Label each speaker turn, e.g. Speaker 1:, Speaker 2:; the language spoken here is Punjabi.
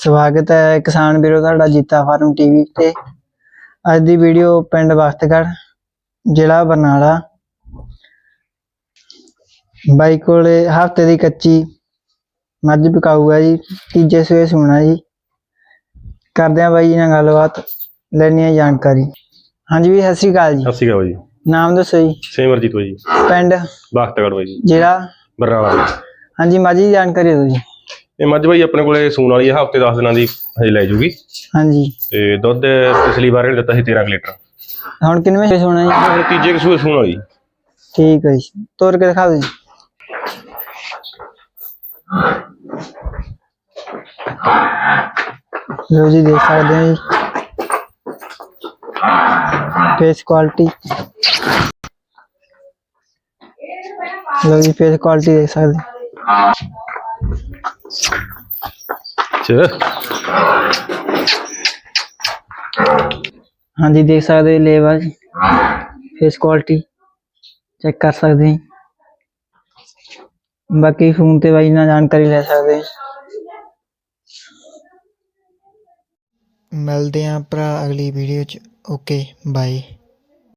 Speaker 1: ਸਵਾਗਤ ਹੈ ਕਿਸਾਨ ਵੀਰੋ ਤੁਹਾਡਾ ਜੀਤਾ ਫਾਰਮ ਟੀਵੀ ਤੇ। ਅੱਜ ਦੀ ਵੀਡੀਓ ਪਿੰਡ ਬਖਤਗੜ੍ਹ ਜ਼ਿਲ੍ਹਾ ਬਰਨਾਲਾ। ਬਾਈ ਕੋਲੇ ਹਫ਼ਤੇ ਦੀ ਕੱਚੀ ਮੱਝ ਵਿਕਾਊ ਹੈ ਜੀ ਤੀਜੇ ਸੂਏ ਸੂਣਾ ਜੀ। ਕਰਦੇ ਆ ਬਾਈ ਜੀ ਨਾਲ ਗੱਲਬਾਤ ਲੈਣੀ ਹੈ ਜਾਣਕਾਰੀ। ਹਾਂਜੀ ਵੀ ਸਤਿ ਸ਼੍ਰੀ ਅਕਾਲ ਜੀ।
Speaker 2: ਸਤਿ ਸ਼੍ਰੀ ਅਕਾਲ ਜੀ।
Speaker 1: ਨਾਮ ਦੱਸੋ ਜੀ।
Speaker 2: ਸਿਮਰਜੀਤ ਬਾਈ ਜੀ।
Speaker 1: ਪਿੰਡ
Speaker 2: ਬਾਖਤਗੜ ਬਾਈ ਜੀ।
Speaker 1: ਜ਼ਿਲ੍ਹਾ
Speaker 2: ਬਰਨਾਲਾ। ਜੀ
Speaker 1: ਹਾਂਜੀ ਮੱਝ ਜਾਣਕਾਰੀ ਦਿਓ ਜੀ।
Speaker 2: ਇਹ ਮੱਝ ਬਾਈ ਆਪਣੇ ਕੋਲੇ ਸੂਣ ਵਾਲੀ ਹੈ ਹਫ਼ਤੇ 10 ਦਿਨਾਂ ਦੀ ਹਜੇ ਲੈ ਜੂਗੀ।
Speaker 1: ਹਾਂਜੀ।
Speaker 2: ਤੇ ਦੁੱਧ ਪਿਛਲੀ ਵਾਰ ਇਹਨੇ ਦਿੱਤਾ ਸੀ 13 ਕੁ ਲੀਟਰ।
Speaker 1: ਹੁਣ ਕਿੰਨਵੇਂ ਸੂਏ ਸੂਣਾ ਜੀ?
Speaker 2: ਇਹ ਤੀਜੇ ਕਸੂਏ ਸੂਣ ਵਾਲੀ।
Speaker 1: ਠੀਕ ਹੈ ਜੀ। ਤੋਰ ਕੇ ਦਿਖਾ ਦਿਓ ਜੀ। ਲੋ ਜੀ ਦੇਖ ਸਕਦੇ ਹੋ ਜੀ। ਫੇਸ ਕੁਆਲਿਟੀ ਲੋ ਜੀ ਫੇਸ ਕੁਆਲਿਟੀ ਦੇਖ ਸਕਦੇ ਹੋ।
Speaker 2: ਚ
Speaker 1: ਹਾਂਜੀ ਦੇਖ ਸਕਦੇ ਹੋ ਲੇਵਾ ਜੀ ਫੇਸ ਕੁਆਲਿਟੀ ਚੈੱਕ ਕਰ ਸਕਦੇ ਹੋ ਬਾਕੀ ਫੋਨ ਤੇ ਬਾਈ ਨਾਲ ਜਾਣਕਾਰੀ ਲੈ ਸਕਦੇ ਹੋ ਮਿਲਦੇ ਆਂ ਭਰਾ ਅਗਲੀ ਵੀਡੀਓ ਚ ਓਕੇ ਬਾਏ